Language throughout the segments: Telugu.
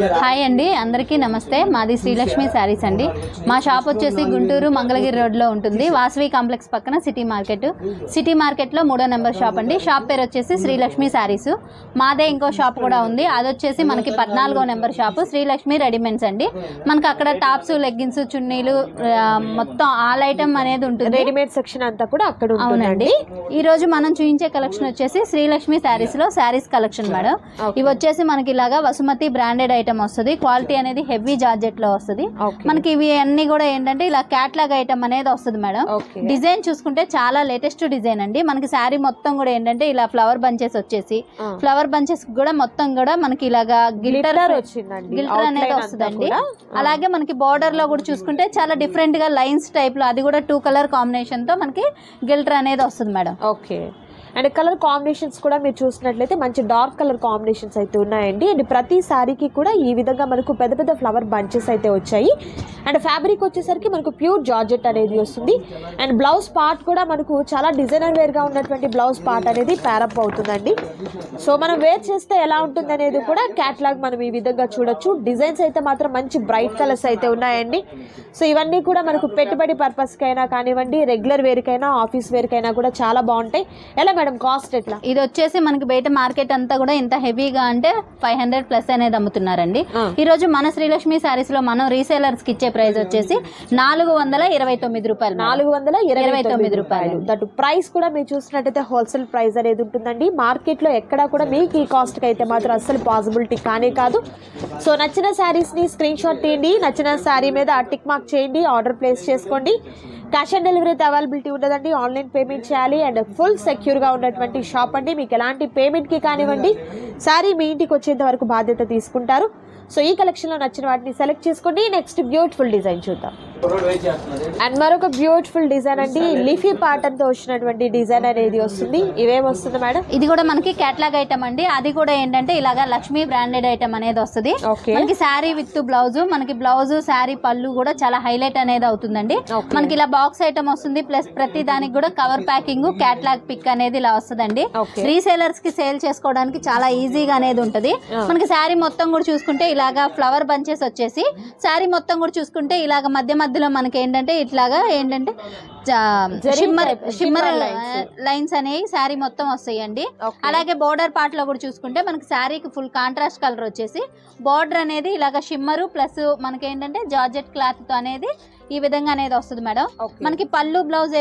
హాయ్ అండి అందరికీ నమస్తే. మాది శ్రీలక్ష్మి శారీస్ అండి. మా షాప్ వచ్చేసి గుంటూరు మంగళగిరి రోడ్లో ఉంటుంది. వాసవి కాంప్లెక్స్ పక్కన సిటీ మార్కెట్. సిటీ మార్కెట్లో మూడో నెంబర్ షాప్ అండి. షాప్ పేరు వచ్చేసి శ్రీలక్ష్మి శారీస్. మాదే ఇంకో షాప్ కూడా ఉంది. అది వచ్చేసి మనకి పద్నాలుగో నెంబర్ షాప్ శ్రీలక్ష్మి రెడీమేడ్స్ అండి. మనకి అక్కడ టాప్స్ లెగ్గిన్స్ చున్నీలు మొత్తం ఆల్ ఐటమ్ అనేది ఉంటుంది. రెడీమేడ్ సెక్షన్ అంతా కూడా అక్కడ అవునండి. ఈ రోజు మనం చూపించే కలెక్షన్ వచ్చేసి శ్రీలక్ష్మి శారీస్లో శారీస్ కలెక్షన్ మేడం. ఇవి వచ్చేసి మనకి ఇలాగా వసుమతి బ్రాండెడ్ ఐటమ్ వస్తుంది. క్వాలిటీ అనేది హెవీ జార్జెట్లో వస్తుంది. మనకి ఇవి అన్ని కూడా ఏంటంటే ఇలా క్యాట్లాగ్ ఐటమ్ అనేది వస్తుంది మేడం. డిజైన్ చూసుకుంటే చాలా లేటెస్ట్ డిజైన్ అండి. మనకి శారీ మొత్తం కూడా ఏంటంటే ఇలా ఫ్లవర్ బంచెస్ వచ్చేసి. ఫ్లవర్ బంచెస్ కూడా మొత్తం కూడా మనకి ఇలాగా గిల్టర్ గిల్టర్ అనేది వస్తుందండి. అలాగే మనకి బార్డర్లో కూడా చూసుకుంటే చాలా డిఫరెంట్గా లైన్స్ టైప్లో అది కూడా టూ కలర్ కాంబినేషన్తో మనకి గిల్టర్ అనేది వస్తుంది madam. Okay and colour combinations కూడా మీరు చూసినట్లయితే మంచి డార్క్ కలర్ కాంబినేషన్స్ అయితే ఉన్నాయండి. అండ్ ప్రతి శారీకి కూడా ఈ విధంగా మనకు పెద్ద పెద్ద ఫ్లవర్ బంచెస్ అయితే వచ్చాయి. అండ్ ఫ్యాబ్రిక్ వచ్చేసరికి మనకు ప్యూర్ జార్జెట్ అనేది వస్తుంది. అండ్ బ్లౌజ్ పార్ట్ కూడా మనకు చాలా డిజైనర్ వేర్గా ఉన్నటువంటి బ్లౌజ్ పార్ట్ అనేది ప్యారప్ అవుతుందండి. సో మనం వేర్ చేస్తే ఎలా ఉంటుంది అనేది కూడా క్యాట్లాగ్ మనం ఈ విధంగా చూడొచ్చు. డిజైన్స్ అయితే మాత్రం మంచి బ్రైట్ కలర్స్ అయితే ఉన్నాయండి. సో ఇవన్నీ కూడా మనకు పెట్టుబడి పర్పస్కైనా కానివ్వండి రెగ్యులర్ వేర్కైనా ఆఫీస్ వేర్కైనా కూడా చాలా బాగుంటాయి. ఎలా మేడం కాస్ట్ ఎట్లా? ఇది వచ్చేసి మనకి బయట మార్కెట్ అంతా కూడా ఇంత హెవీగా అంటే ఫైవ్ హండ్రెడ్ ప్లస్ అనేది అమ్ముతున్నారండి. ఆ. ఈ రోజు మన శ్రీలక్ష్మి శారీస్లో మనం రీసేలర్స్కి ఇచ్చే ప్రైస్ వచ్చేసి నాలుగు వందల ఇరవై తొమ్మిది రూపాయలు. నాలుగు వందల ఇరవై తొమ్మిది రూపాయలు. దట్ ప్రైస్ కూడా మీరు చూసినట్టయితే హోల్సేల్ ప్రైస్ అనేది ఉంటుందండి. మార్కెట్లో ఎక్కడా కూడా మీకు ఈ కాస్ట్కి అయితే మాత్రం అస్సలు పాసిబిలిటీ కానే కాదు. సో నచ్చిన శారీస్ని స్క్రీన్ షాట్ తీయండి. నచ్చిన శారీ మీద టిక్ మార్క్ చేయండి. ఆర్డర్ ప్లేస్ చేసుకోండి. క్యాష్ ఆన్ డెలివరీ అయితే అవైలబిలిటీ ఉండదండి. ఆన్లైన్ పేమెంట్ చేయాలి. అండ్ ఫుల్ సెక్యూర్గా ఉన్నటువంటి షాప్ అండి. మీకు ఎలాంటి పేమెంట్కి కానివ్వండి శారీ మీ ఇంటికి వచ్చేంత వరకు బాధ్యత తీసుకుంటారు. సో ఈ కలెక్షన్లో నచ్చిన వాటిని సెలెక్ట్ చేసుకోండి నెక్స్ట్ బ్యూటిఫుల్ డిజైన్ చూద్దాం. అండ్ మరొక బ్యూటిఫుల్ డిజైన్ అండి. లీఫీ పాటన్తో వచ్చినటువంటి డిజైన్ అనేది వస్తుంది. ఇవేం వస్తుంది మేడం? ఇది కూడా మనకి కేటలాగ్ ఐటమ్ అండి. అది కూడా ఏంటంటే ఇలాగా లక్ష్మీ బ్రాండెడ్ ఐటమ్ అనేది వస్తుంది. మనకి శారీ విత్ బ్లౌజ్ మనకి బ్లౌజ్ శారీ పళ్ళు కూడా చాలా హైలైట్ అనేది అవుతుందండి. మనకి ఇలా బాక్స్ ఐటమ్ వస్తుంది. ప్లస్ ప్రతి దానికి కూడా కవర్ ప్యాకింగ్ క్యాట్లాగ్ పిక్ అనేది ఇలా వస్తుందండి. రీసేలర్స్కి సేల్ చేసుకోవడానికి చాలా ఈజీగా అనేది ఉంటుంది. మనకి శారీ మొత్తం కూడా చూసుకుంటే ఇలాగా ఫ్లవర్ బంచెస్ వచ్చేసి శారీ మొత్తం కూడా చూసుకుంటే ఇలాగ మధ్య మధ్యలో మనకి ఏంటంటే ఇట్లాగా ఏంటంటే షిమ్మర్ షిమ్మర్. లైన్స్ అనేవి శారీ మొత్తం వస్తాయండి. అలాగే బోర్డర్ పార్ట్లో కూడా చూసుకుంటే మనకి శారీకి ఫుల్ కాంట్రాస్ట్ కలర్ వచ్చేసి బార్డర్ అనేది ఇలాగ షిమ్మరు ప్లస్ మనకి ఏంటంటే జార్జెట్ క్లాత్తో అనేది ఈ విధంగా అనేది వస్తుంది మేడం. మనకి పళ్ళు బ్లౌజ్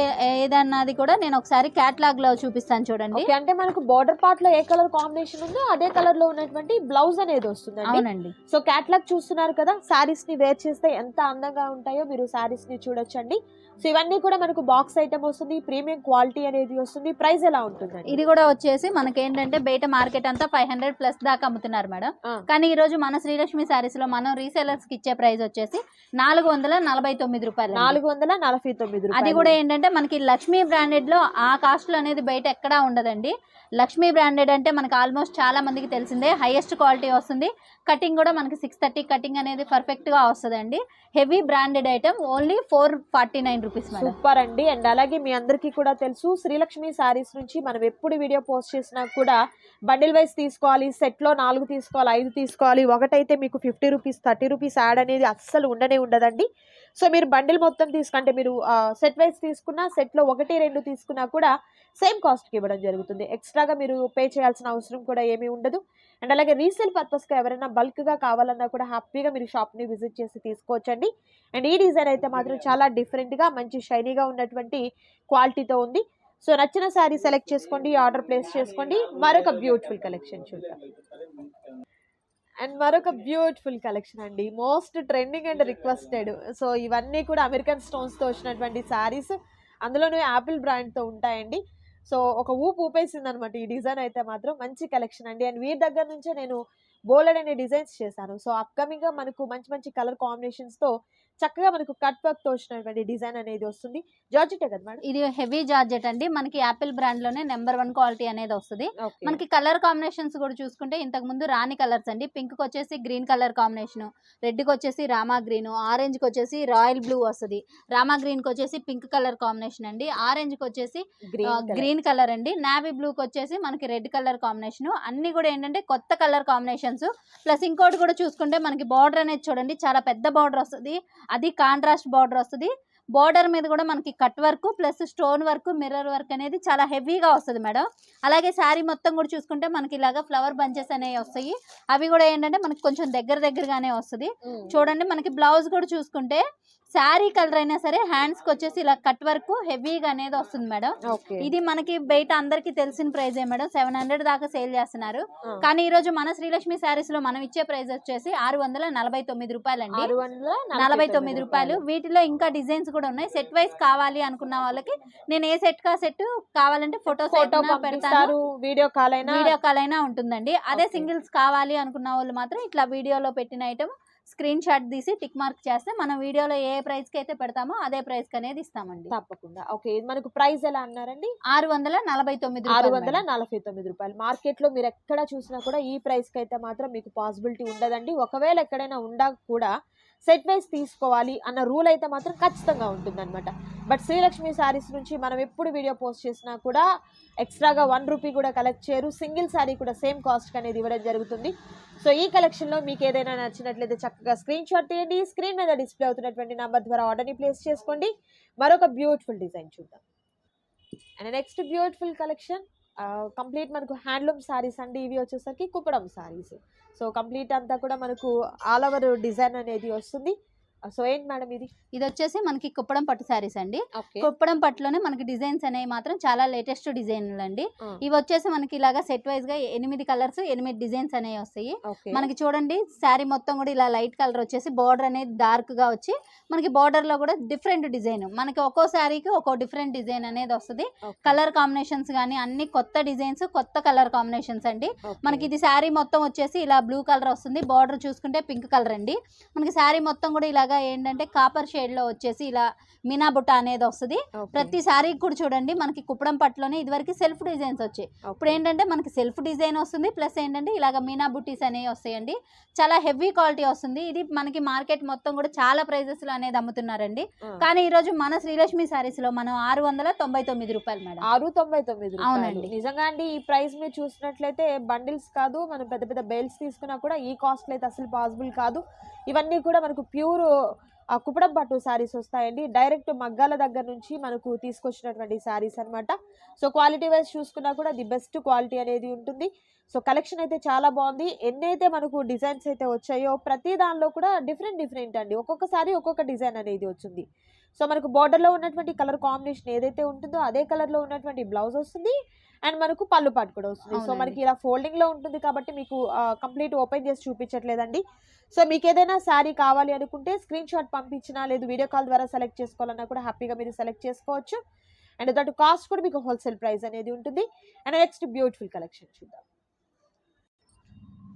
ఏదన్నది కూడా నేను ఒకసారి క్యాట్లాగ్లో చూపిస్తాను చూడండి. అంటే మనకు బార్డర్ పార్ట్లో ఏ కలర్ కాంబినేషన్ ఉందో అదే కలర్లో ఉన్నటువంటి బ్లౌజ్ అనేది వస్తుందండి. అవునండి. సో క్యాట్లాగ్ చూస్తున్నారు కదా శారీస్ని వేర్ చేస్తే ఎంత అందంగా ఉంటాయో మీరు శారీస్ని చూడొచ్చండి. సో ఇవన్నీ కూడా మనకు బాక్స్ ఐటమ్ వస్తుంది ప్రీమియం క్వాలిటీ అనేది వస్తుంది ప్రైస్ ఎలా ఉంటుందండి? ఇది కూడా వచ్చేసి మనకి ఏంటంటే బయట మార్కెట్ అంతా ఫైవ్ హండ్రెడ్ ప్లస్ దాకా అమ్ముతున్నారు మేడం. కానీ ఈ రోజు మన శ్రీలక్ష్మి శారీస్లో మనం రీసేలర్స్కి ఇచ్చే ప్రైస్ వచ్చేసి నాలుగు వందల నలభై తొమ్మిది రూపాయలు నాలుగు వందల నలభై తొమ్మిది అది. కూడా ఏంటంటే మనకి లక్ష్మీ బ్రాండెడ్లో ఆ కాస్ట్ అనేది బయట ఎక్కడా ఉండదండి. లక్ష్మీ బ్రాండెడ్ అంటే మనకి ఆల్మోస్ట్ చాలా మందికి తెలిసిందే హైయెస్ట్ క్వాలిటీ వస్తుంది. కటింగ్ కూడా మనకి సిక్స్ థర్టీ కటింగ్ అనేది పర్ఫెక్ట్గా వస్తుందండి. Heavy branded item only four forty nine rupees super అండి. అండ్ అలాగే మీ అందరికీ కూడా తెలుసు శ్రీలక్ష్మి శారీస్ నుంచి మనం ఎప్పుడు వీడియో పోస్ట్ చేసినా కూడా బండిల్ వైజ్ తీసుకోవాలి సెట్లో నాలుగు తీసుకోవాలి ఐదు తీసుకోవాలి. ఒకటైతే మీకు fifty rupees thirty rupees add అనేది అస్సలు ఉండనే ఉండదండి. సో మీరు బండిల్ మొత్తం తీసుకుంటే మీరు సెట్ వైజ్ తీసుకున్నా సెట్లో ఒకటి రెండు తీసుకున్నా కూడా సేమ్ కాస్ట్కి ఇవ్వడం జరుగుతుంది. ఎక్స్ట్రాగా మీరు పే చేయాల్సిన అవసరం కూడా ఏమీ ఉండదు. అండ్ అలాగే రీసేల్ పర్పస్గా ఎవరైనా బల్క్గా కావాలన్నా కూడా హ్యాపీగా మీరు షాప్ని విజిట్ చేసి తీసుకోవచ్చండి. అండ్ ఈ డిజైన్ అయితే మాత్రం చాలా డిఫరెంట్గా మంచి షైనీగా ఉన్నటువంటి క్వాలిటీతో ఉంది. సో నచ్చిన శారీ సెలెక్ట్ చేసుకోండి ఆర్డర్ ప్లేస్ చేసుకోండి. మరొక బ్యూటిఫుల్ కలెక్షన్ చూద్దాం. అండ్ మరొక బ్యూటిఫుల్ కలెక్షన్ అండి. Most trending and requested. So ఇవన్నీ కూడా అమెరికన్ స్టోన్స్తో వచ్చినటువంటి శారీస్ అందులోనూ యాపిల్ బ్రాండ్తో ఉంటాయండి. సో ఒక ఊపు ఊపేసింది అనమాట ఈ డిజైన్ అయితే మాత్రం. మంచి కలెక్షన్ అండి. అండ్ వీరి దగ్గర నుంచే నేను బోలెడ్ అనే డిజైన్స్ చేశాను. సో అప్కమింగ్గా మనకు మంచి మంచి కలర్ కాంబినేషన్స్తో చక్కగా మనకు కట్ వర్క్తో వచ్చినటువంటి డిజైన్ అనేది వస్తుంది. జార్జెట్ కదా మేడం? ఇది హెవీ జార్జెట్ అండి. మనకి యాపిల్ బ్రాండ్లోనే నెంబర్ వన్ క్వాలిటీ అనేది వస్తుంది. మనకి కలర్ కాంబినేషన్స్ కూడా చూసుకుంటే ఇంతకు ముందు రాని కలర్స్ అండి. పింక్కి వచ్చేసి గ్రీన్ కలర్ కాంబినేషన్ రెడ్కి వచ్చేసి రామా గ్రీన్ ఆరెంజ్కి వచ్చేసి రాయల్ బ్లూ వస్తుంది. రామా గ్రీన్కి వచ్చేసి పింక్ కలర్ కాంబినేషన్ అండి. ఆరెంజ్కి వచ్చేసి గ్రీన్ కలర్ అండి. నావీ బ్లూ కి వచ్చేసి మనకి రెడ్ కలర్ కాంబినేషన్ అన్ని కూడా ఏంటంటే కొత్త కలర్ కాంబినేషన్స్ ప్లస్ ఇంకోటి కూడా చూసుకుంటే మనకి బార్డర్ అనేది చూడండి. చాలా పెద్ద బార్డర్ వస్తుంది. అది కాంట్రాస్ట్ బార్డర్ వస్తుంది. బార్డర్ మీద కూడా మనకి cut work plus stone work mirror work అనేది చాలా హెవీగా వస్తుంది మేడం. అలాగే శారీ మొత్తం కూడా చూసుకుంటే మనకి ఇలాగా ఫ్లవర్ బంచెస్ అనేవి వస్తాయి. అవి కూడా ఏంటంటే మనకి కొంచెం దగ్గర దగ్గరగానే వస్తుంది. చూడండి మనకి బ్లౌజ్ కూడా చూసుకుంటే శారీ కలర్ అయినా సరే హ్యాండ్స్కి వచ్చేసి ఇలా కట్ వర్క్ హెవీగా అనేది వస్తుంది మేడం. ఇది మనకి బయట అందరికి తెలిసిన ప్రైస్ ఏ మేడం. సెవెన్ హండ్రెడ్ దాకా సేల్ చేస్తున్నారు. కానీ ఈ రోజు మన శ్రీలక్ష్మి శారీస్లో మనం ఇచ్చే ప్రైస్ వచ్చేసి ఆరు వందల నలభై తొమ్మిది ఆరు వందల నలభై తొమ్మిది రూపాయలు. వీటిలో ఇంకా డిజైన్స్ కూడా ఉన్నాయి. సెట్ వైస్ కావాలి అనుకున్న వాళ్ళకి నేను ఏ సెట్ కా సెట్ కావాలంటే ఫోటోస్ ఫోటో పెడతాను. వీడియో కాల్ అయినా. వీడియో కాల్ అయినా ఉంటుందండి. అదే. సింగిల్స్ కావాలి అనుకున్న వాళ్ళు మాత్రం ఇట్లా వీడియోలో పెట్టిన ఐటమ్ స్క్రీన్ షాట్ తీసి టిక్ మార్క్ చేస్తే మనం వీడియోలో ఏ ప్రైస్కి అయితే పెడతామో అదే ప్రైస్కి అనేది ఇస్తామండి. తప్పకుండా. ఓకే ఇది మనకు ప్రైస్ ఎలా అన్నారండి? ఆరు వందల నలభై తొమ్మిది ఆరు వందల. నలభై తొమ్మిది రూపాయలు. మార్కెట్లో మీరు ఎక్కడ చూసినా కూడా ఈ ప్రైస్కి అయితే మాత్రం మీకు పాసిబిలిటీ ఉండదండి. ఒకవేళ ఎక్కడైనా ఉండా కూడా సెట్ వైస్ తీసుకోవాలి అన్న రూల్ అయితే మాత్రం ఖచ్చితంగా ఉంటుంది అనమాట బట్ శ్రీలక్ష్మి శారీస్ నుంచి మనం ఎప్పుడు వీడియో పోస్ట్ చేసినా కూడా ఎక్స్ట్రాగా వన్ రూపీ కూడా కలెక్ట్ చేయరు. సింగిల్ శారీ కూడా సేమ్ కాస్ట్ అనేది ఇవ్వడం జరుగుతుంది. సో ఈ కలెక్షన్లో మీకు ఏదైనా నచ్చినట్లయితే చక్కగా స్క్రీన్ షాట్ తీయండి. స్క్రీన్ మీద డిస్ప్లే అవుతున్నటువంటి నంబర్ ద్వారా ఆర్డర్ని ప్లేస్ చేసుకోండి. మరొక బ్యూటిఫుల్ డిజైన్ చూద్దాం. And next beautiful collection complete మనకు హ్యాండ్లూమ్ సారీస్ అండి ఇవి వచ్చేసరికి కుప్పడం సారీస్. సో కంప్లీట్ అంతా కూడా మనకు ఆల్ ఓవర్ డిజైన్ అనేది వస్తుంది. సో ఏంటి మేడం ఇది? ఇది వచ్చేసి మనకి కుప్పడం పట్టు శారీస్ అండి. కుప్పడం పట్టులోనే మనకి డిజైన్స్ అనేవి మాత్రం చాలా లేటెస్ట్ డిజైన్లు అండి. ఇవి వచ్చేసి మనకి ఇలాగా సెట్ వైజ్గా ఎనిమిది కలర్స్ ఎనిమిది డిజైన్స్ అనేవి వస్తాయి. మనకి చూడండి శారీ మొత్తం కూడా ఇలా లైట్ కలర్ వచ్చేసి బార్డర్ అనేది డార్క్గా వచ్చి మనకి బార్డర్లో కూడా డిఫరెంట్ డిజైన్. మనకి ఒక్కో శారీకి ఒక్కో డిఫరెంట్ డిజైన్ అనేది వస్తుంది. కలర్ కాంబినేషన్స్ కానీ అన్ని కొత్త డిజైన్స్ కొత్త కలర్ కాంబినేషన్స్ అండి. మనకి ఇది శారీ మొత్తం వచ్చేసి ఇలా బ్లూ కలర్ వస్తుంది. బార్డర్ చూసుకుంటే పింక్ కలర్ అండి. మనకి శారీ మొత్తం కూడా ఇలాగా ఏంటంటే కాపర్ షేడ్లో వచ్చేసి ఇలా మీనా బుట్ట అనేది వస్తుంది. ప్రతి శారీ కూడా చూడండి మనకి కుప్పడం పట్టులోనే ఇదివరకు సెల్ఫ్ డిజైన్స్ వచ్చాయి. ఇప్పుడు ఏంటంటే మనకి సెల్ఫ్ డిజైన్ వస్తుంది ప్లస్ ఏంటంటే ఇలాగ మీనా బుట్టీస్ అనేవి వస్తాయండి. చాలా హెవీ క్వాలిటీ వస్తుంది. ఇది మనకి మార్కెట్ మొత్తం కూడా చాలా ప్రైజెస్లో అనేది అమ్ముతున్నారండి. కానీ ఈ రోజు మన శ్రీలక్ష్మి శారీస్లో మనం ఆరు వందల తొంభై తొమ్మిది రూపాయలు మేడం. ఆరు తొంభై తొమ్మిది. అవునండి. నిజంగా అండి ఈ ప్రైస్ మీరు చూసినట్లయితే బండిల్స్ కాదు మనం పెద్ద పెద్ద బెల్ట్స్ తీసుకున్నా కూడా ఈ కాస్ట్ అయితే అసలు పాసిబుల్ కాదు. ఇవన్నీ కూడా మనకు ప్యూర్ ఆ కుప్పడం పట్టు శారీస్ వస్తాయండి. డైరెక్ట్ మగ్గాల దగ్గర నుంచి మనకు తీసుకొచ్చినటువంటి శారీస్ అన్నమాట. సో క్వాలిటీ వైజ్ చూసుకున్నా కూడా ది బెస్ట్ క్వాలిటీ అనేది ఉంటుంది. సో కలెక్షన్ అయితే చాలా బాగుంది. ఎన్నైతే మనకు డిజైన్స్ అయితే వచ్చాయో ప్రతి దానిలో కూడా డిఫరెంట్ డిఫరెంట్ అండి. ఒక్కొక్కసారి ఒక్కొక్క డిజైన్ అనేది వచ్చింది. సో మనకు బార్డర్లో ఉన్నటువంటి కలర్ కాంబినేషన్ ఏదైతే ఉంటుందో అదే కలర్లో ఉన్నటువంటి బ్లౌజ్ వస్తుంది. అండ్ మనకు పళ్ళు పాటు కూడా వస్తుంది. సో. మనకి ఇలా ఫోల్డింగ్లో ఉంటుంది కాబట్టి మీకు కంప్లీట్ ఓపెన్ చేసి చూపించట్లేదండి. సో మీకు ఏదైనా శారీ కావాలి అనుకుంటే స్క్రీన్ షాట్ పంపించినా లేదు వీడియో కాల్ ద్వారా సెలెక్ట్ చేసుకోవాలన్నా కూడా హ్యాపీగా మీరు సెలెక్ట్ చేసుకోవచ్చు. అండ్ దట్ కాస్ట్ కూడా మీకు హోల్సేల్ ప్రైస్ అనేది ఉంటుంది. అండ్ నెక్స్ట్ బ్యూటిఫుల్ కలెక్షన్ చూద్దాం.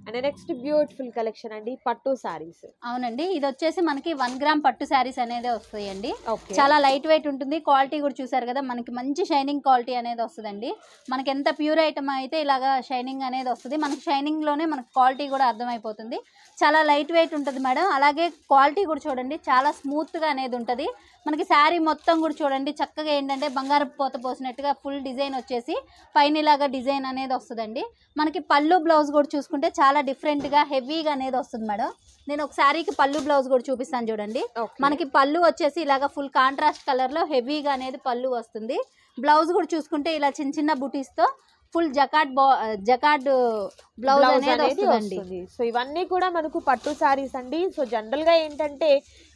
అండ్ నెక్స్ట్ బ్యూటిఫుల్ కలెక్షన్ అండి పట్టు శారీస్. అవునండి ఇది వచ్చేసి మనకి వన్ గ్రామ్ పట్టు శారీస్ అనేది వస్తాయండి. చాలా లైట్ వెయిట్ ఉంటుంది క్వాలిటీ కూడా చూసారు కదా మనకి మంచి షైనింగ్ క్వాలిటీ అనేది వస్తుందండి. మనకి ఎంత ప్యూర్ ఐటమ్ అయితే ఇలాగా షైనింగ్ అనేది వస్తుంది మనకి షైనింగ్లోనే మనకి క్వాలిటీ కూడా అర్థమైపోతుంది. చాలా లైట్ వెయిట్ ఉంటుంది మేడం అలాగే క్వాలిటీ కూడా చూడండి చాలా స్మూత్గా అనేది ఉంటుంది. మనకి శారీ మొత్తం కూడా చూడండి చక్కగా ఏంటంటే బంగారం పోత పోసినట్టుగా ఫుల్ డిజైన్ వచ్చేసి పైన ఇలాగా డిజైన్ అనేది వస్తుందండి. మనకి పళ్ళు బ్లౌజ్ కూడా చూసుకుంటే చాలా different గా హెవీగా అనేది వస్తుంది మేడం. నేను ఒక శారీకి పళ్ళు బ్లౌజ్ కూడా చూపిస్తాను చూడండి. మనకి పళ్ళు వచ్చేసి ఇలాగ ఫుల్ కాంట్రాస్ట్ కలర్లో హెవీగా అనేది పళ్ళు వస్తుంది. బ్లౌజ్ కూడా చూసుకుంటే ఇలా చిన్న చిన్న బుటీస్తో full jacket jacket blouse blouse అనేది వస్తుంది. సో ఇవన్నీ కూడా మనకు పట్టు సారీస్ అండి. సో జనరల్గా ఏంటంటే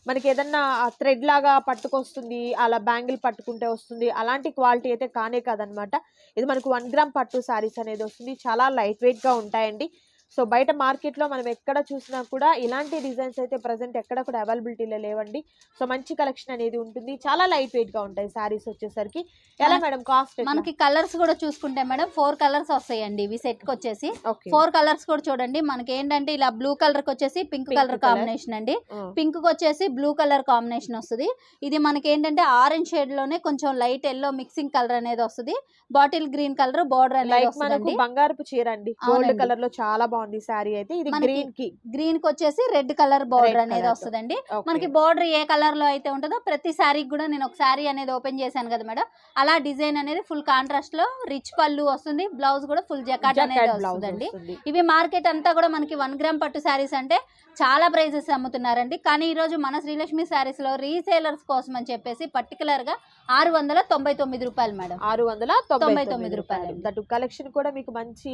మనకి ఏదన్నా థ్రెడ్ లాగా పట్టుకొస్తుంది అలా బ్యాంగిల్ పట్టుకుంటే వస్తుంది. అలాంటి క్వాలిటీ అయితే కానే కాదనమాట. ఇది మనకు వన్ గ్రామ్ పట్టు సారీస్ అనేది వస్తుంది. చాలా లైట్ వెయిట్గా ఉంటాయండి. సో బయట మార్కెట్లో మనం ఎక్కడ చూసినా కూడా ఇలాంటి డిజైన్స్ అయితే ప్రజెంట్ ఎక్కడ కూడా అవైలబిలిటీలో లేవండి. సో మంచి కలెక్షన్ అనేది ఉంటుంది. చాలా లైట్ వెయిట్గా ఉంటాయి సారీస్ వచ్చేసరికి. ఎలా మేడం కాస్ట్ మనకి కలర్స్ కూడా చూసుకుంటే మేడం ఫోర్ కలర్స్ వస్తాయండి ఇవి సెట్కి వచ్చేసి ఫోర్ కలర్స్ కూడా చూడండి. మనకి ఏంటంటే ఇలా బ్లూ కలర్కి వచ్చేసి పింక్ కలర్. కాంబినేషన్ అండి. పింక్కి వచ్చేసి బ్లూ కలర్ కాంబినేషన్ వస్తుంది. ఇది మనకి ఏంటంటే ఆరెంజ్ షేడ్లోనే కొంచెం లైట్ ఎల్లో మిక్సింగ్ కలర్ అనేది వస్తుంది. బాటిల్ గ్రీన్ కలర్ బార్డర్ అనేది మనకు బంగారపు చీర అండి. గోల్డ్. కలర్లో చాలా బాగుంది సారీ అయితే ఇది గ్రీన్కి గ్రీన్కి వచ్చేసి రెడ్ కలర్ బార్డర్ అనేది. వస్తుందండి. మనకి బార్డర్ ఏ కలర్లో అయితే ఉంటుందో ప్రతి శారీకి కూడా నేను ఒక శారీ అనేది ఓపెన్ చేశాను కదా మేడం అలా డిజైన్ అనేది ఫుల్ కాంట్రాస్ట్లో రిచ్ పళ్ళు వస్తుంది బ్లౌజ్ కూడా ఫుల్ జకాట్ అనేది వస్తుందండి వస్తుంది. ఇవి మార్కెట్ అంతా కూడా మనకి వన్ గ్రామ్ పట్టు శారీస్ అంటే చాలా ప్రైజెస్ అమ్ముతున్నారండి కానీ ఈ రోజు మన శ్రీలక్ష్మి శారీస్లో రీసేలర్స్ కోసం అని చెప్పేసి పర్టికులర్గా ఆరు వందల తొంభై తొమ్మిది రూపాయలు మేడం ఆరు వందల తొంభై తొమ్మిది రూపాయలు. దట్ కలెక్షన్ కూడా మీకు మంచి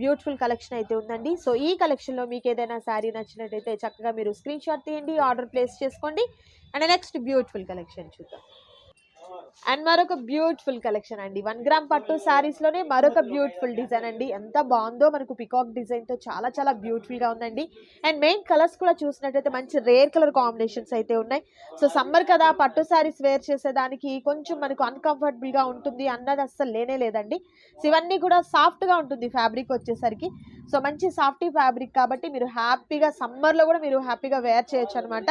బ్యూటిఫుల్ కలెక్షన్ అయితే ఉందండి. సో ఈ కలెక్షన్లో మీకు ఏదైనా శారీ నచ్చినట్టయితే చక్కగా మీరు స్క్రీన్ షాట్ తీయండి ఆర్డర్ ప్లేస్ చేసుకోండి. అండ్ నెక్స్ట్ బ్యూటిఫుల్ కలెక్షన్ చూద్దాం. అండ్ మరొక బ్యూటిఫుల్ కలెక్షన్ అండి. వన్ గ్రామ్ పట్టు శారీస్లోనే మరొక బ్యూటిఫుల్ డిజైన్ అండి. ఎంత బాగుందో మనకు పికాక్ డిజైన్తో చాలా చాలా బ్యూటిఫుల్గా ఉందండి. అండ్ మెయిన్ కలర్స్ కూడా చూసినట్టయితే మంచి రేర్ కలర్ కాంబినేషన్స్ అయితే ఉన్నాయి. సో సమ్మర్ కదా పట్టు సారీస్ వేర్ చేసేదానికి కొంచెం మనకు అన్కంఫర్టబుల్గా ఉంటుంది అన్నది అస్సలు లేనే లేదండి. సో ఇవన్నీ కూడా సాఫ్ట్గా ఉంటుంది ఫ్యాబ్రిక్ వచ్చేసరికి. సో మంచి సాఫ్టీ ఫ్యాబ్రిక్ కాబట్టి మీరు హ్యాపీగా సమ్మర్లో కూడా మీరు హ్యాపీగా వేర్ చేయొచ్చు అనమాట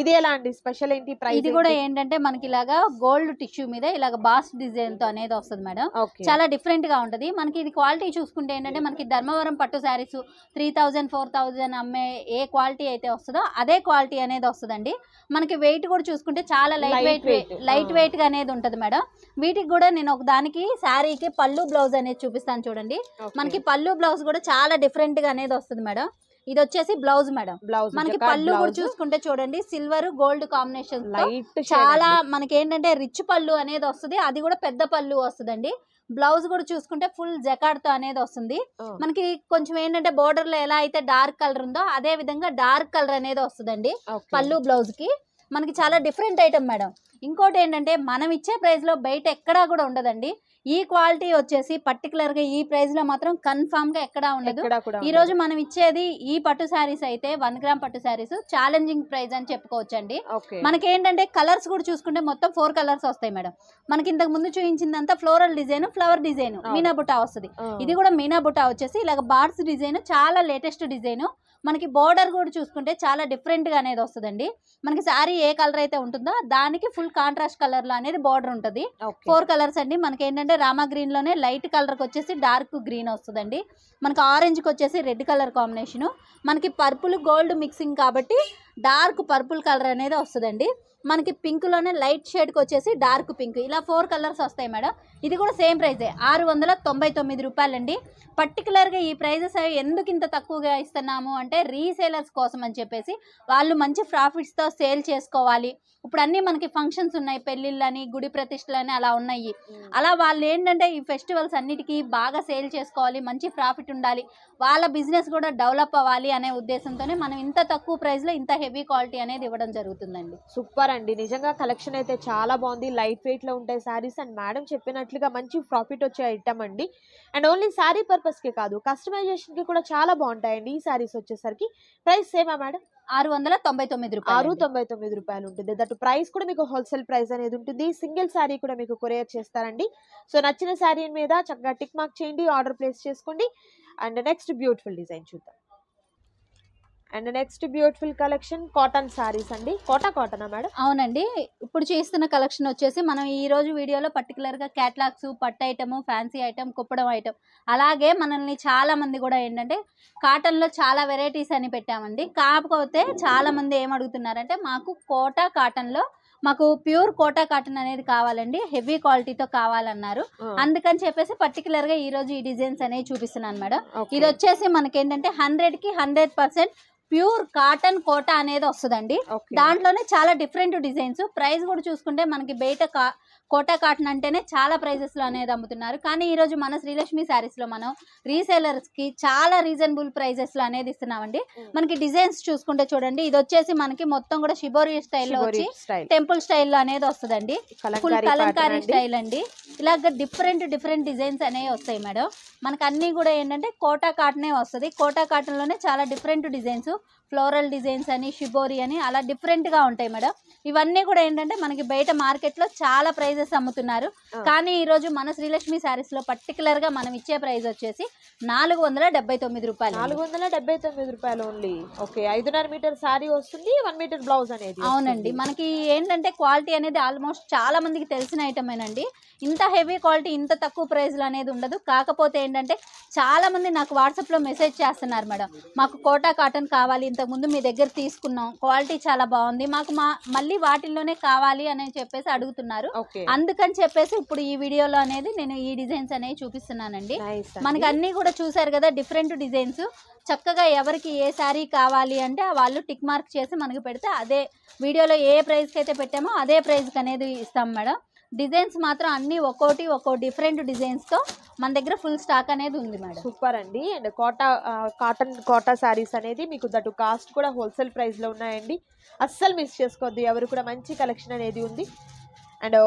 ఇది ఎలా అండి? స్పెషల్ ఏంటి? ప్రైస్ ఇది కూడా ఏంటంటే మనకి ఇలాగా గోల్డ్ టిష్యూ మీద ఇలాగ బాస్ డిజైన్తో అనేది వస్తుంది మేడం. చాలా డిఫరెంట్గా ఉంటది. మనకి ఇది క్వాలిటీ చూసుకుంటే ఏంటంటే మనకి ధర్మవరం పట్టు saris three thousand four thousand అమ్మే ఏ క్వాలిటీ అయితే వస్తుందో అదే క్వాలిటీ అనేది వస్తుందండి. మనకి వెయిట్ కూడా చూసుకుంటే చాలా లైట్ వెయిట్ లైట్. వెయిట్గా అనేది ఉంటది మేడం. వీటికి కూడా నేను ఒక దానికి శారీకి పళ్ళు బ్లౌజ్ అనేది చూపిస్తాను చూడండి. మనకి పళ్ళు బ్లౌజ్ కూడా చాలా డిఫరెంట్గా అనేది వస్తుంది మేడం. ఇది వచ్చేసి బ్లౌజ్ మేడం. బ్లౌజ్ మనకి పళ్ళు కూడా చూసుకుంటే చూడండి సిల్వర్ గోల్డ్ కాంబినేషన్ లైట్ చాలా మనకి ఏంటంటే రిచ్ పళ్ళు అనేది వస్తుంది. అది కూడా పెద్ద పళ్ళు వస్తుందండి. బ్లౌజ్ కూడా చూసుకుంటే ఫుల్ జకాడ్తో అనేది వస్తుంది. మనకి కొంచెం ఏంటంటే బోర్డర్లో ఎలా అయితే డార్క్ కలర్ ఉందో అదే విధంగా డార్క్ కలర్ అనేది వస్తుందండి పళ్ళు బ్లౌజ్కి. మనకి చాలా డిఫరెంట్ ఐటమ్ మేడం. ఇంకోటి ఏంటంటే మనం ఇచ్చే ప్రైస్లో బయట ఎక్కడా కూడా ఉండదండి. ఈ క్వాలిటీ వచ్చేసి పర్టికులర్గా ఈ ప్రైస్లో మాత్రం కన్ఫామ్గా ఎక్కడా ఉండదు. ఈ రోజు మనం ఇచ్చేది ఈ పట్టు శారీస్ అయితే వన్ గ్రామ్ పట్టు శారీస్ ఛాలెంజింగ్ ప్రైస్ అని చెప్పుకోవచ్చు అండి మనకి ఏంటంటే కలర్స్ కూడా చూసుకుంటే మొత్తం ఫోర్ కలర్స్ వస్తాయి మేడం. మనకి ఇంతకు ముందు చూపించిందంతా ఫ్లోరల్ డిజైన్ ఫ్లవర్ డిజైన్. మీనా బుటా వస్తుంది. ఇది కూడా మీనా బుటా వచ్చేసి ఇలాగ బార్డ్స్ డిజైన్ చాలా లేటెస్ట్ డిజైన్ మనకి బోర్డర్ కూడా చూసుకుంటే చాలా డిఫరెంట్గా అనేది వస్తుందండి. మనకి శారీ ఏ కలర్ అయితే ఉంటుందో దానికి ఫుల్ కాంట్రాస్ట్ కలర్లో అనేది బార్డర్ ఉంటుంది. ఫోర్ కలర్స్ అండి. మనకి ఏంటంటే రామా గ్రీన్లోనే లైట్ కలర్కి వచ్చేసి డార్క్ గ్రీన్ వస్తుందండి. మనకి ఆరెంజ్కి వచ్చేసి రెడ్ కలర్ కాంబినేషన్ మనకి పర్పుల్ గోల్డ్ మిక్సింగ్ కాబట్టి డార్క్ పర్పుల్ కలర్ అనేది వస్తుందండి. మనకి పింక్లోనే లైట్ షేడ్కి వచ్చేసి డార్క్ పింక్. ఇలా ఫోర్ కలర్స్ వస్తాయి మేడం. ఇది కూడా సేమ్ ప్రైజే. ఆరు వందల తొంభై తొమ్మిది రూపాయలండి. పర్టికులర్గా ఈ ప్రైజెస్ అవి ఎందుకు ఇంత తక్కువగా ఇస్తున్నాము అంటే రీసేలర్స్ కోసం అని చెప్పేసి వాళ్ళు మంచి ప్రాఫిట్స్తో సేల్ చేసుకోవాలి. ఇప్పుడు అన్నీ మనకి ఫంక్షన్స్ ఉన్నాయి. పెళ్ళిళ్ళని గుడి ప్రతిష్టలని అలా ఉన్నాయి. అలా వాళ్ళు ఏంటంటే ఈ ఫెస్టివల్స్ అన్నిటికీ బాగా సేల్ చేసుకోవాలి. మంచి ప్రాఫిట్ ఉండాలి. వాళ్ళ బిజినెస్ కూడా డెవలప్ అవ్వాలి అనే ఉద్దేశంతోనే మనం ఇంత తక్కువ ప్రైస్లో ఇంత హెవీ క్వాలిటీ అనేది ఇవ్వడం జరుగుతుందండి. సూపర్ అండి నిజంగా కలెక్షన్ అయితే చాలా బాగుంది. లైట్ వెయిట్లో ఉంటాయి సారీస్ అండ్ మేడం చెప్పినట్లుగా మంచి ప్రాఫిట్ వచ్చే ఐటమ్ అండి. అండ్ ఓన్లీ శారీ పర్పస్కి కాదు కస్టమైజేషన్కి కూడా చాలా బాగుంటాయండి ఈ సారీస్ వచ్చేసరికి. ప్రైస్ సేమా మేడం? ఆరు వందల తొంభై తొమ్మిది ఆరు రూపాయలు తొంభై తొమ్మిది రూపాయలు ఉంటుంది. దట్ ప్రైస్ కూడా మీకు హోల్సేల్ ప్రైస్ అనేది ఉంటుంది. సింగిల్ శారీ కూడా మీకు కొరియర్ చేస్తారండి. సో నచ్చిన శారీ మీద చక్కగా టిక్ మార్క్ చేయండి ఆర్డర్ ప్లేస్ చేసుకోండి. అండ్ నెక్స్ట్ బ్యూటిఫుల్ డిజైన్ చూద్దాం. And next beautiful collection cotton sarees అండి. కోటా కాటనా మేడం? అవునండి. ఇప్పుడు చేస్తున్న కలెక్షన్ వచ్చేసి మనం ఈ రోజు వీడియోలో పర్టికులర్గా క్యాట్లాగ్స్ పట్టు item fancy item Kuppadam item అలాగే మనల్ని చాలా మంది కూడా ఏంటంటే కాటన్లో చాలా వెరైటీస్ అని పెట్టామండి. కాకపోతే చాలా మంది ఏం అడుగుతున్నారంటే మాకు కోటా కాటన్లో మాకు ప్యూర్ కోటా కాటన్ అనేది కావాలండి. హెవీ క్వాలిటీతో కావాలన్నారు. అందుకని చెప్పేసి పర్టికులర్గా ఈ రోజు ఈ డిజైన్స్ అనేవి చూపిస్తున్నాను మేడం. ఇది వచ్చేసి మనకి ఏంటంటే హండ్రెడ్కి hundred percent pure cotton Kota అనేది వస్తుందండి. దాంట్లోనే చాలా డిఫరెంట్ డిజైన్స్. ప్రైస్ కూడా చూసుకుంటే మనకి బయట కా కోటా కాటన్ అంటేనే చాలా ప్రైజెస్లో అనేది అమ్ముతున్నారు. కానీ ఈరోజు మన శ్రీలక్ష్మి శారీస్లో మనం రీసేలర్స్కి చాలా రీజనబుల్ ప్రైజెస్లో అనేది ఇస్తున్నామండి. మనకి డిజైన్స్ చూసుకుంటే చూడండి ఇది వచ్చేసి మనకి మొత్తం కూడా షిబోరి స్టైల్లో వచ్చి స్టైల్ టెంపుల్ స్టైల్లో అనేది వస్తుందండి. ఫుల్ కలంకారీ స్టైల్ అండి. ఇలాగ డిఫరెంట్ డిఫరెంట్ డిజైన్స్ అనేవి వస్తాయి మేడం. మనకు అన్నీ కూడా ఏంటంటే కోటా కాటనే వస్తుంది. కోటా కాటన్లోనే చాలా డిఫరెంట్ డిజైన్స్ ఫ్లోరల్ డిజైన్స్ అని షిబోరి అని అలా డిఫరెంట్గా ఉంటాయి మేడం. ఇవన్నీ కూడా ఏంటంటే మనకి బయట మార్కెట్లో చాలా ప్రైజెస్ అమ్ముతున్నారు. కానీ ఈరోజు మన శ్రీలక్ష్మి శారీస్లో పర్టికులర్గా మనం ఇచ్చే ప్రైస్ వచ్చేసి నాలుగు వందల డెబ్బై తొమ్మిది రూపాయలు నాలుగు వందల డెబ్బై తొమ్మిది రూపాయలు ఓన్లీ ఓకే ఐదున్నర మీటర్ శారీ వస్తుంది వన్ మీటర్ బ్లౌజ్ అనేది అవునండి. మనకి ఏంటంటే క్వాలిటీ అనేది ఆల్మోస్ట్ చాలా మందికి తెలిసిన ఐటమేనండి ఇంత హెవీ క్వాలిటీ ఇంత తక్కువ ప్రైస్లో అనేది ఉండదు. కాకపోతే ఏంటంటే చాలా మంది నాకు వాట్సాప్లో మెసేజ్ చేస్తున్నారు మేడం. మాకు కోటా కాటన్ కావాలి ఇంతకుముందు మీ దగ్గర తీసుకున్నాం. క్వాలిటీ చాలా బాగుంది. మాకు మా మళ్ళీ వాటిల్లోనే కావాలి అని చెప్పేసి అడుగుతున్నారు. అందుకని చెప్పేసి ఇప్పుడు ఈ వీడియోలో అనేది నేను ఈ డిజైన్స్ అనేవి చూపిస్తున్నానండి. మనకి అన్నీ కూడా చూసారు కదా డిఫరెంట్ డిజైన్స్. చక్కగా ఎవరికి ఏ శారీ కావాలి అంటే వాళ్ళు టిక్ మార్క్ చేసి మనకి పెడితే అదే వీడియోలో ఏ ప్రైస్కి అయితే పెట్టామో అదే ప్రైస్కి అనేది ఇస్తాం మేడం. డిజైన్స్ మాత్రం అన్నీ ఒక్కోటి ఒక్కో డిఫరెంట్ డిజైన్స్తో మన దగ్గర ఫుల్ స్టాక్ అనేది ఉంది మేడం. సూపర్ అండి. అండ్ కోటా కాటన్ కోటా శారీస్ అనేది మీకు దట్టు కాస్ట్ కూడా హోల్సేల్ ప్రైస్లో ఉన్నాయండి. అస్సలు మిస్ చేసుకోవద్దు. ఎవరు కూడా మంచి కలెక్షన్ అనేది ఉంది. అండ్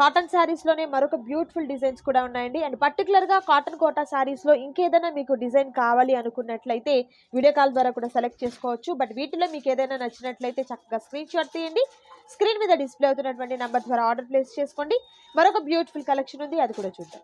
కాటన్ శారీస్లోనే మరొక బ్యూటిఫుల్ డిజైన్స్ కూడా ఉన్నాయండి. అండ్ పర్టికులర్గా కాటన్ కోటా శారీస్లో ఇంకేదైనా మీకు డిజైన్ కావాలి అనుకున్నట్లయితే వీడియో కాల్ ద్వారా కూడా సెలెక్ట్ చేసుకోవచ్చు. బట్ వీటిలో మీకు ఏదైనా నచ్చినట్లయితే చక్కగా స్క్రీన్ షాట్ తీయండి. స్క్రీన్ మీద డిస్ప్లే అవుతున్నటువంటి నెంబర్ ద్వారా ఆర్డర్ ప్లేస్ చేసుకోండి. మరొక బ్యూటిఫుల్ కలెక్షన్ ఉంది అది కూడా చూద్దాం.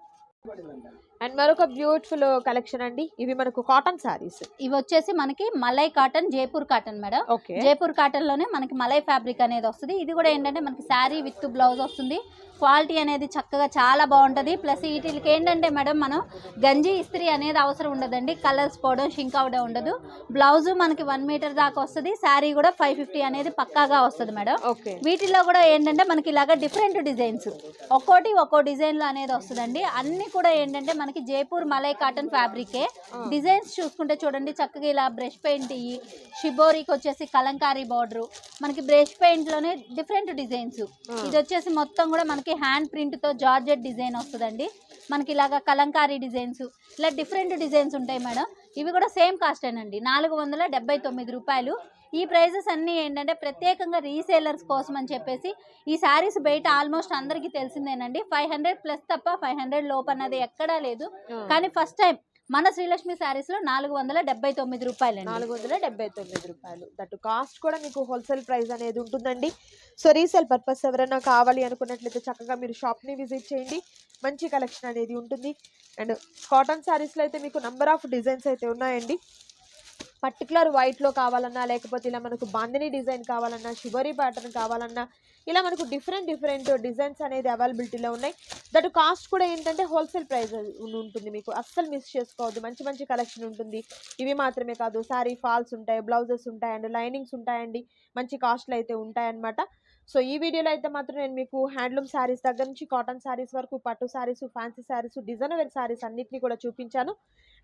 అండ్ మరొక బ్యూటిఫుల్ కలెక్షన్ అండి. ఇవి మనకు కాటన్ శారీస్ ఇవి వచ్చేసి మనకి malai cotton Jaipur cotton madam. Jaipur కాటన్లోనే మనకి మలై ఫ్యాబ్రిక్ అనేది వస్తుంది. ఇది కూడా ఏంటంటే మనకి శారీ విత్ బ్లౌజ్ వస్తుంది. క్వాలిటీ అనేది చక్కగా చాలా బాగుంటుంది. ప్లస్ వీటికి ఏంటంటే మేడం మనం గంజి ఇస్త్రీ అనేది అవసరం ఉండదండి. కలర్స్ పోవడం షింక్ అవడం ఉండదు. బ్లౌజ్ మనకి వన్ మీటర్ దాకా వస్తుంది. శారీ కూడా ఫైవ్ ఫిఫ్టీ అనేది పక్కాగా వస్తుంది మేడం. ఓకే. వీటిలో కూడా ఏంటంటే మనకి ఇలాగ డిఫరెంట్ డిజైన్స్. ఒక్కోటి ఒక్కో డిజైన్లో అనేది వస్తుందండి. అన్ని కూడా ఏంటంటే మనకి జైపూర్ మలై కాటన్ ఫ్యాబ్రికే. డిజైన్స్ చూసుకుంటే చూడండి చక్కగా ఇలా బ్రష్ పెయింట్ ఇవి షిబోరికి వచ్చేసి కలంకారీ బార్డర్. మనకి బ్రష్ పెయింట్లోనే డిఫరెంట్ డిజైన్స్. ఇది వచ్చేసి మొత్తం కూడా మనకి హ్యాండ్ ప్రింట్తో జార్జెట్ డిజైన్ వస్తుందండి. మనకి ఇలాగ కలంకారీ డిజైన్స్ ఇలా డిఫరెంట్ డిజైన్స్ ఉంటాయి మేడం. ఇవి కూడా సేమ్ కాస్టేనండి. నాలుగు వందల డెబ్బై తొమ్మిది రూపాయలు. ఈ ప్రైజెస్ అన్నీ ఏంటంటే ప్రత్యేకంగా రీసేలర్స్ కోసం అని చెప్పేసి ఈ శారీస్ బయట ఆల్మోస్ట్ అందరికీ తెలిసిందేనండి. ఫైవ్ హండ్రెడ్ ప్లస్ తప్ప ఫైవ్ హండ్రెడ్ లోపు అన్నది ఎక్కడా లేదు. కానీ ఫస్ట్ టైం మన శ్రీలక్ష్మి శారీస్లో నాలుగు వందల డెబ్బై తొమ్మిది రూపాయలండి. నాలుగు వందల డెబ్బై తొమ్మిది రూపాయలు. దట్టు కాస్ట్ కూడా మీకు హోల్సేల్ ప్రైస్ అనేది ఉంటుందండి. సో రీసేల్ పర్పస్ ఎవరైనా కావాలి అనుకున్నట్లయితే చక్కగా మీరు షాప్ని విజిట్ చేయండి. మంచి కలెక్షన్ అనేది ఉంటుంది. అండ్ కాటన్ శారీస్లో అయితే మీకు నంబర్ ఆఫ్ డిజైన్స్ అయితే ఉన్నాయండి. పర్టికులర్ వైట్లో కావాలన్నా లేకపోతే ఇలా మనకు బాందిని డిజైన్ కావాలన్నా షివరీ ప్యాటర్న్ కావాలన్నా ఇలా మనకు డిఫరెంట్ డిఫరెంట్ డిజైన్స్ అనేది అవైలబిలిటీలో ఉన్నాయి. దట్ కాస్ట్ కూడా ఏంటంటే హోల్సేల్ ప్రైస్ ఉంటుంది మీకు. అస్సలు మిస్ చేసుకోవద్దు. మంచి మంచి కలెక్షన్ ఉంటుంది. ఇవి మాత్రమే కాదు శారీ ఫాల్స్ ఉంటాయి బ్లౌజెస్ ఉంటాయి అండ్ లైనింగ్స్ ఉంటాయండి. మంచి కాస్ట్లు అయితే ఉంటాయన్నమాట. సో ఈ వీడియోలో అయితే మాత్రం నేను మీకు హ్యాండ్లూమ్ శారీస్ దగ్గర నుంచి కాటన్ శారీస్ వరకు పట్టు saris fancy saris design wear saris అన్నింటినీ కూడా చూపించాను.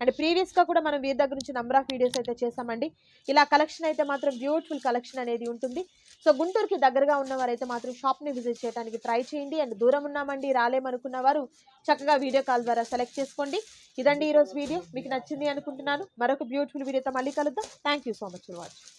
అండ్ ప్రీవియస్గా కూడా మనం వీరి దగ్గర నుంచి నంబర్ ఆఫ్ వీడియోస్ అయితే చేసామండి ఇలా కలెక్షన్ అయితే మాత్రం బ్యూటిఫుల్ కలెక్షన్ అనేది ఉంటుంది. సో గుంటూరుకి దగ్గరగా ఉన్నవారైతే మాత్రం షాప్ని విజిట్ చేయడానికి ట్రై చేయండి. అండ్ దూరం ఉన్నామండి రాలేమనుకున్న వారు చక్కగా వీడియో కాల్ ద్వారా సెలెక్ట్ చేసుకోండి. ఇదండి ఈరోజు వీడియో మీకు నచ్చింది అనుకుంటున్నాను. మరొక బ్యూటిఫుల్ వీడియోతో మళ్ళీ కలుద్దాం. Thank you so much for watching